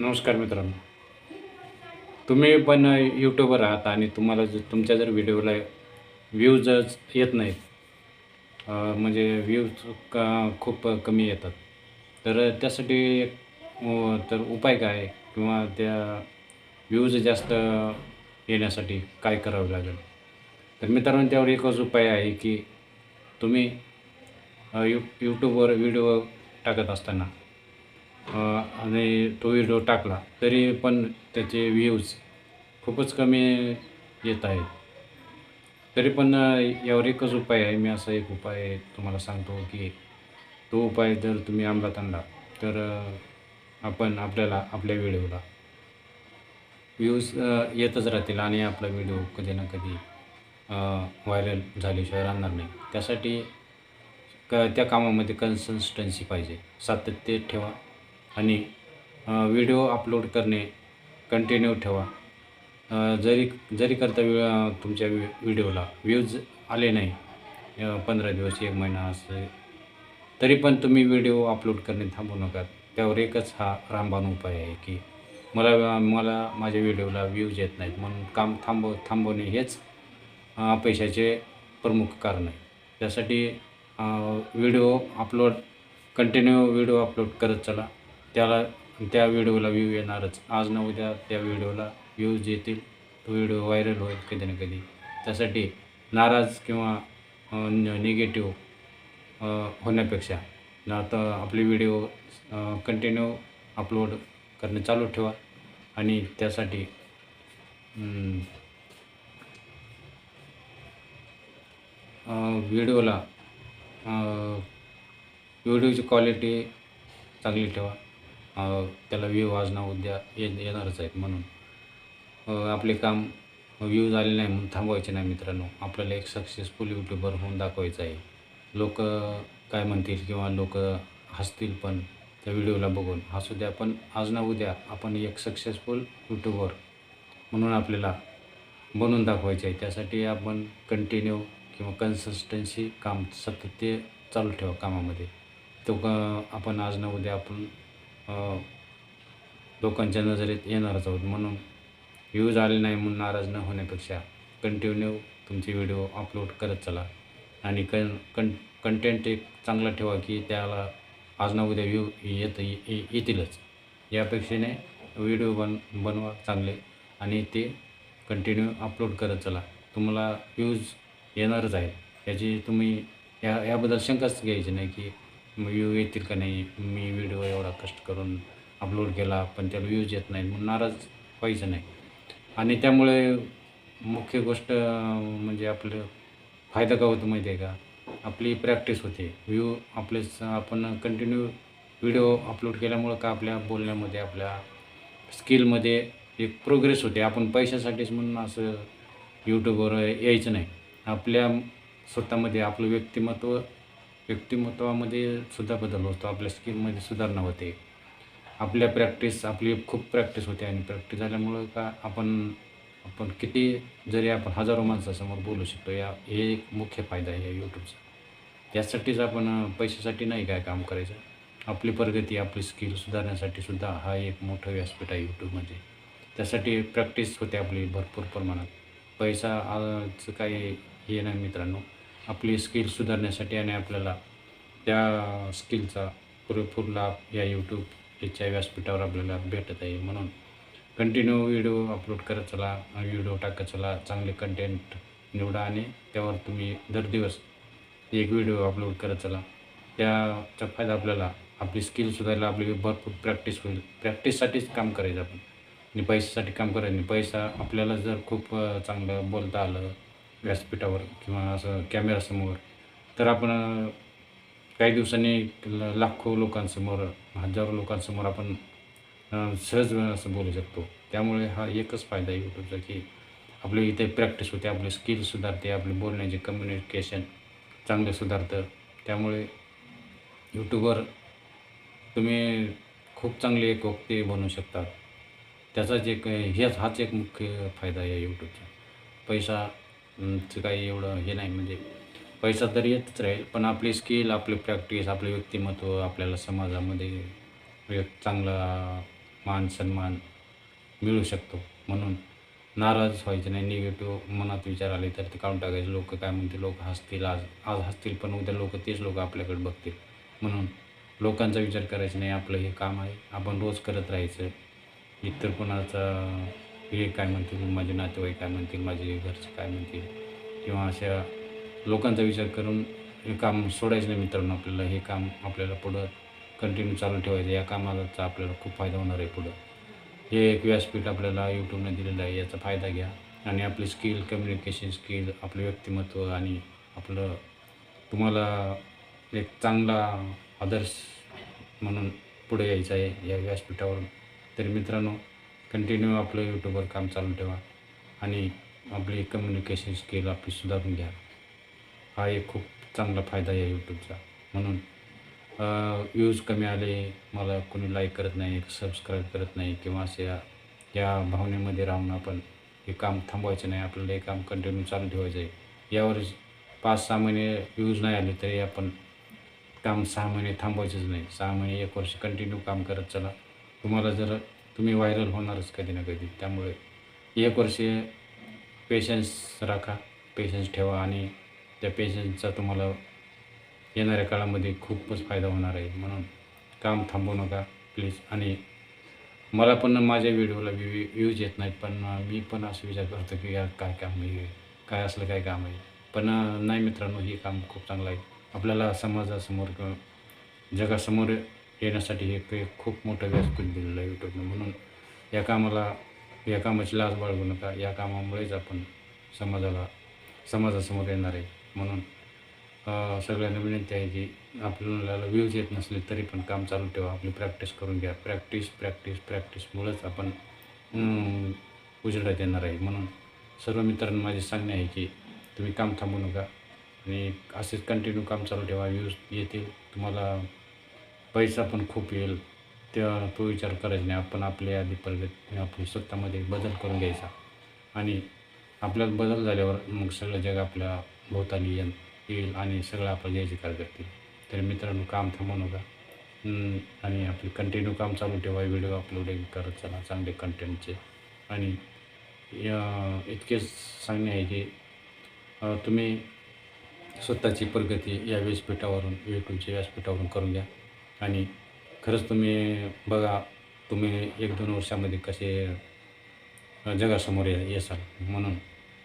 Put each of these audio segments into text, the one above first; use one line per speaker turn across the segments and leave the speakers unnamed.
नमस्कार मित्रांनो तुम्ही पण यूट्यूबर आहात आणि तुम्हाला जर तुमच्या जर व्हिडिओला व्ह्यूजच येत नाहीत म्हणजे व्ह्यूज का खूप कमी येतात तर त्यासाठी एक, तर उपाय काय आहे? किंवा त्या व्ह्यूज जास्त येण्यासाठी काय करावं लागेल तर मित्रांनो त्यावर एकच उपाय आहे की तुम्ही यू यूट्यूबवर व्हिडिओ टाकत असताना आणि तो व्हिडिओ टाकला. तरी पण त्याचे व्ह्यूज खूपच कमी येत आहेत. तरी पण यावर एकच उपाय आहे. मी असा एक उपाय तुम्हाला सांगतो की तो उपाय जर तुम्ही अंमलात आणला तर आपण आपल्याला आपल्या व्हिडिओला व्ह्यूज येतच राहतील आणि आपला व्हिडिओ कधी ना कधी व्हायरल झाल्याशिवाय राहणार नाही. त्यासाठी क त्या कामामध्ये कन्सिस्टन्सी पाहिजे. सातत्य ठेवा. आणि व्हिडिओ अपलोड करणे कंटिन्यू ठेवा. जरी जरी करता तुमच्या व्हिडिओला व्ह्यूज आले नाही पंधरा दिवस एक महिना असं तरी पण तुम्ही व्हिडिओ अपलोड करणे थांबू नका. त्यावर एकच हा रामबाण उपाय आहे की मला मला माझ्या व्हिडिओला व्ह्यूज येत नाहीत म्हणून काम थांबव थांबवणे हेच पैशाचे प्रमुख कारण आहे. त्यासाठी video upload continue video upload करत चला. त्याला त्या व्हिडिओला व्ह्यू येणारच. आज न उद्या त्या व्हिडिओला व्ह्यूज येतील तो व्हिडिओ व्हायरल होईल कधी ना कधी. त्यासाठी नाराज किंवा निगेटिव्ह होण्यापेक्षा आता आपले व्हिडिओ कंटिन्यू अपलोड करणे चालू ठेवा. आणि त्यासाठी व्हिडिओला व्हिडिओची क्वालिटी चांगली ठेवा. त्याला व्ह्यू आज ना उद्या ये येणारच आहेत म्हणून. आपले काम व्ह्यूज आले नाही म्हणून थांबवायचे नाही मित्रांनो. आपल्याला एक सक्सेसफुल यूट्यूबर होऊन दाखवायचं आहे. लोक काय म्हणतील किंवा लोक हसतील पण त्या व्हिडिओला बघून. हसू द्या पण आज ना उद्या आपण एक सक्सेसफुल यूट्यूबर म्हणून आपल्याला बनवून दाखवायचे आहे. त्यासाठी आपण कंटिन्यू किंवा कन्सिस्टन्सी काम सतत्य चालू ठेवा कामामध्ये. तो का आपण आज ना उद्या आपण लोकांच्या नजरेत येणारच आहोत. म्हणून व्ह्यूज आले नाही म्हणून नाराज न होण्यापेक्षा कंटिन्यू तुमचे व्हिडिओ अपलोड करत चला. आणि कन कं कंटेंट एक चांगला ठेवा की त्याला आज ना उद्या व्ह्यू येत ये- येतीलच. या अपेक्षेने व्हिडिओ बन बनवा चांगले आणि ते कंटिन्यू अपलोड करत चला. तुम्हाला व्ह्यूज येणारच आहेत. याची तुम्ही या याबद्दल शंकाच घ्यायची नाही की व्ह्यू येतील का नाही? मी व्हिडिओ एवढा कष्ट करून अपलोड केला पण त्याला व्ह्यूज येत नाही म्हणून नाराज व्हायचं नाही. आणि त्यामुळे मुख्य गोष्ट म्हणजे आपलं फायदा का होतो माहिती आहे का? आपली प्रॅक्टिस होते. व्ह्यू आपले स- आपण कंटिन्यू व्हिडिओ अपलोड केल्यामुळं का आपल्या बोलण्यामध्ये आपल्या स्किलमध्ये एक प्रोग्रेस होते. आपण पैशासाठीच म्हणून असं यूट्यूबवर यायचं नाही. आपल्या स्वतःमध्ये आपलं व्यक्तिमत्व व्यक्तिमत्वामध्ये सुद्धा बदल होतो. आपल्या स्किलमध्ये सुधारणा होते. आपल्या प्रॅक्टिस आपली खूप प्रॅक्टिस होते आणि प्रॅक्टिस झाल्यामुळं का आपण आपण किती जरी आपण हजारो माणसासमोर बोलू शकतो या हे एक मुख्य फायदा आहे या यूट्यूबचा त्यासाठीच आपण पैशासाठी नाही काय काम करायचं. आपली प्रगती आपली स्किल सुधारण्यासाठी सुद्धा हा एक मोठं व्यासपीठ आहे यूट्यूबमध्ये त्यासाठी प्रॅक्टिस होते आपली भरपूर प्रमाणात. पैसा काही हे नाही मित्रांनो. आपली स्किल सुधारण्यासाठी आणि आपल्याला त्या स्किलचा पुरेपूर लाभ या यूट्यूब याच्या व्यासपीठावर आपल्याला भेटत आहे. म्हणून कंटिन्यू व्हिडिओ अपलोड करत चला व्हिडिओ टाकत चला. चांगले कंटेंट निवडा आणि त्यावर तुम्ही दर दिवस एक व्हिडिओ अपलोड करत चला. त्याचा फायदा आपल्याला आपली स्किल सुधारला आपली भरपूर प्रॅक्टिस होईल. प्रॅक्टिससाठीच काम करायचं आपण. आणि पैशासाठी काम करायचं. नाही पैसा आपल्याला जर खूप चांगलं बोलता आलं व्यासपीठावर किंवा असं कॅमेरासमोर तर आपण काही दिवसांनी ल- लाखो लोकांसमोर हजारो लोकांसमोर आपण सहज असं बोलू शकतो. त्यामुळे हा एकच फायदा आहे यूट्यूबचा की आपले इथे प्रॅक्टिस होते आपली स्किल सुधारते आपले बोलण्याचे कम्युनिकेशन चांगलं सुधारतं. त्यामुळे यूट्यूबवर तुम्ही खूप चांगले एक वक्ते बनवू शकता. त्याचाच एक हेच हाच एक मुख्य फायदा आहे यूट्यूबचा. पैसा काही एवढं हे नाही म्हणजे पैसा तर येतच राहील पण आपली स्किल आपली प्रॅक्टिस आपले व्यक्तिमत्व आपल्याला समाजामध्ये एक चांगला मान सन्मान मिळू शकतो म्हणून. नाराज व्हायचं नाही निगेटिव्ह मनात विचार आले तर ते काढून टाकायचे. लोक काय म्हणतील? लोक हसतील आज आज हसतील पण उद्या लोक तेच लोक आपल्याकडे बघतील. म्हणून लोकांचा विचार करायचा नाही आपलं हे काम आहे आपण रोज करत राहायचं. इतर कोणाचा हे काय म्हणतील माझे नातेवाईक काय म्हणतील माझे घरचे काय म्हणतील किंवा अशा लोकांचा विचार करून हे काम सोडायचं नाही मित्रांनो आपल्याला हे काम आपल्याला पुढं कंटिन्यू चालू ठेवायचं या कामाचा आपल्याला खूप फायदा होणार आहे पुढं. हे एक व्यासपीठ आपल्याला यूट्यूबने दिलेलं आहे याचा फायदा घ्या. आणि आपली स्किल कम्युनिकेशन स्किल आपलं व्यक्तिमत्व आणि आपलं तुम्हाला एक चांगला आदर्श म्हणून पुढे यायचं आहे या व्यासपीठावरून. तर मित्रांनो कंटिन्यू आपलं यूट्यूबवर काम चालू ठेवा आणि आपली कम्युनिकेशन स्किल आपली सुधारून घ्या. हा एक खूप चांगला फायदा आहे यूट्यूबचा म्हणून व्ह्यूज कमी आले मला कोणी लाईक करत नाही सबस्क्राईब करत नाही किंवा असे या- या भावनेमध्ये राहून आपण हे काम थांबवायचं नाही आपल्याला हे काम कंटिन्यू चालू ठेवायचं आहे. यावर पाच सहा महिने व्ह्यूज नाही आले तरी आपण काम सहा महिने थांबवायचंच नाही. सहा महिने एक वर्ष कंटिन्यू काम करत चला. तुम्हाला जर तुम्ही व्हायरल होणारच कधी ना कधी. त्यामुळे एक वर्ष पेशन्स राखा पेशन्स ठेवा आणि त्या पेशन्सचा तुम्हाला येणाऱ्या काळामध्ये खूपच फायदा होणार आहे. म्हणून काम थांबवू नका प्लीज आणि मला पण माझ्या व्हिडिओला व्ह्यू व्ह्यूज येत नाहीत पण मी पण असं विचार करतो की यार काय काम आहे काय असलं काय काम आहे? पण नाही मित्रांनो हे काम खूप चांगलं आहे. आपल्याला समाजासमोर किंवा जगासमोर येण्यासाठी हे काही खूप मोठं व्यासपीठ दिलेलं आहे यूट्यूबनं म्हणून या कामाला या कामाची लाज बाळगू नका. या कामामुळेच आपण समाजाला समाजासमोर येणार आहे. म्हणून सगळ्यांना विनंती आहे की आपल्याला व्ह्यूज येत नसले तरी पण काम चालू ठेवा. आपली प्रॅक्टिस करून घ्या. प्रॅक्टिस प्रॅक्टिस प्रॅक्टिसमुळेच आपण उजेडात येणार आहे. म्हणून सर्व मित्रांना माझे सांगणे आहे की तुम्ही काम थांबू नका. आणि असेच कंटिन्यू काम चालू ठेवा. व्ह्यूज येतील. तुम्हाला पैसा पण खूप येईल. तेव्हा तो विचार करायचा नाही. आपण आपल्या आधी प्रगती आपली स्वतःमध्ये बदल करून घ्यायचा. आणि आपल्यात बदल झाल्यावर मग सगळं जग आपल्या भोवताली येईल आणि सगळं आपलं घ्यायची जयकार करतील. तर मित्रांनो काम थांबू नका. आणि आपले कंटिन्यू काम चालू ठेवा. व्हिडिओ अपलोडिंग करत चला. चांगले कंटेंटचे आणि या- इतकेच सांगणे आहे की तुम्ही स्वतःची प्रगती या व्यासपीठावरून यूट्यूबच्या व्यासपीठावरून करून घ्या. आणि खरंच तुम्ही बघा तुम्ही एक दोन वर्षामध्ये कसे जगासमोर ये येसाल. म्हणून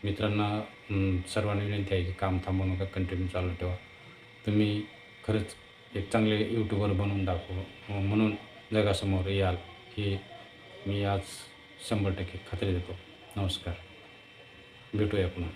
मित्रांना सर्वांना विनंती आहे की काम थांबवू नका कंटिन्यू चालू ठेवा. तुम्ही खरंच एक चांगले यूट्यूबर बनवून दाखव. म्हणून जगासमोर याल की मी आज शंभर टक्के खात्री देतो. नमस्कार. भेटूया पुन्हा.